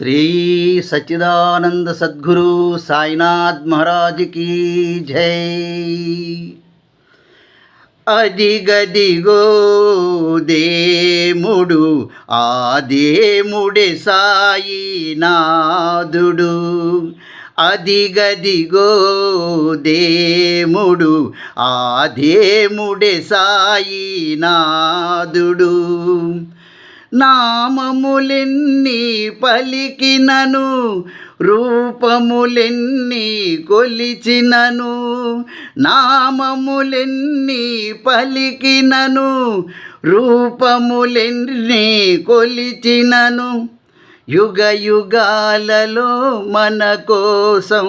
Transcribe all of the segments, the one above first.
శ్రీ సచ్చిదానంద సద్గురు సాయినాథ్ మహారాజుకి జై. అదిగదిగో దేముడు ఆ దేముడే సాయినాథుడు. అదిగదిగో దేముడు ఆ దేముడే సాయినాథుడు. నామములెన్ని పలికినను రూపములెన్ని కొలిచినను నామములెన్ని పలికినను రూపములెన్ని కొలిచినను. యుగ యుగాలలో మన కోసం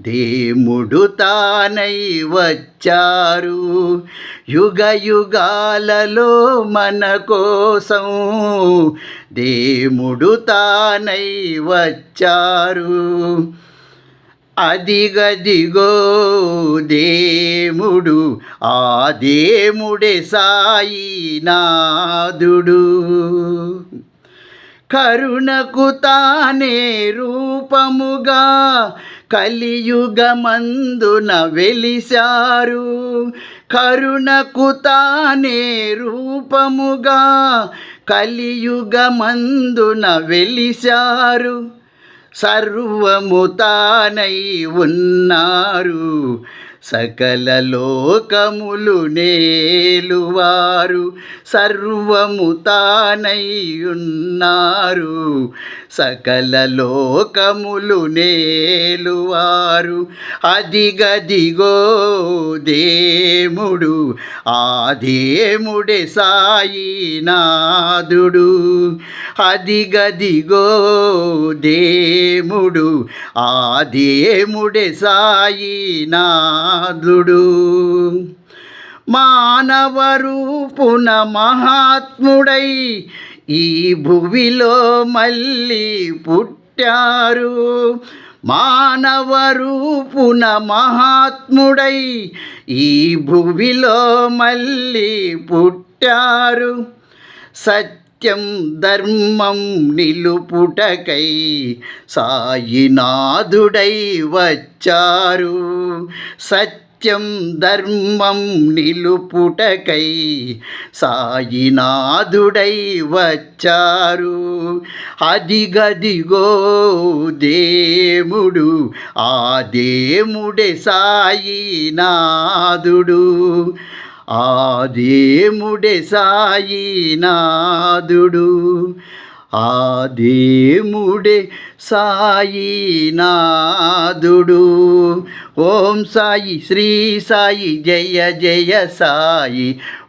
దేముడు తానై వచ్చారు. యుగ యుగాలలో మన కోసం దేముడు తానై వచ్చారు. అదిగదిగో దేముడు ఆ దేముడే సాయినాథుడు. కరుణకు తానే రూపముగా కలియుగమందున వెలిశారు. కరుణకు తానే రూపముగా కలియుగమందున వెలిశారు. సర్వము తానై ఉన్నారు. సకల లోకములు నేలువారు. సర్వము తానై ఉన్నారు. సకల లోకములు నేలువారు. అదిగదిగో దేముడు ఆ దేముడే సాయినాథుడు అదిగదిగో దేముడు ఆ దేముడే సాయినాథుడు. మానవ రూపున మహాత్ముడై ఈ భువిలో మళ్ళీ పుట్టారు. మానవ రూపున మహాత్ముడై ఈ భువిలో మళ్ళీ పుట్టారు. సత్య ధర్మం నిలుపుటకై సాయినాథుడై వచ్చారు. సత్యం ధర్మం నిలుపుటకై సాయినాథుడై వచ్చారు. అదిగదిగో దేముడు ఆ దేముడే సాయినాథుడు. ఆదేముడే దేముడే సాయినాథుడు. ఆ సాయినాథుడు. ఓం సాయి శ్రీ సాయి జయ జయ సాయి.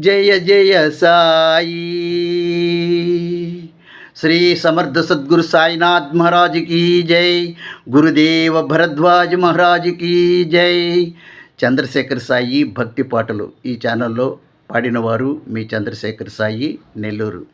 జయ జయ సాయి. శ్రీ సమర్థ సద్గురు సాయినాథ్ మహారాజ్ కీ జై. గురుదేవ భరద్వాజ్ మహారాజ్ కీ జై. చంద్రశేఖర్ సాయి భక్తి పాటలు ఈ ఛానల్లో పాడినవారు మీ చంద్రశేఖర్ సాయి నెల్లూరు.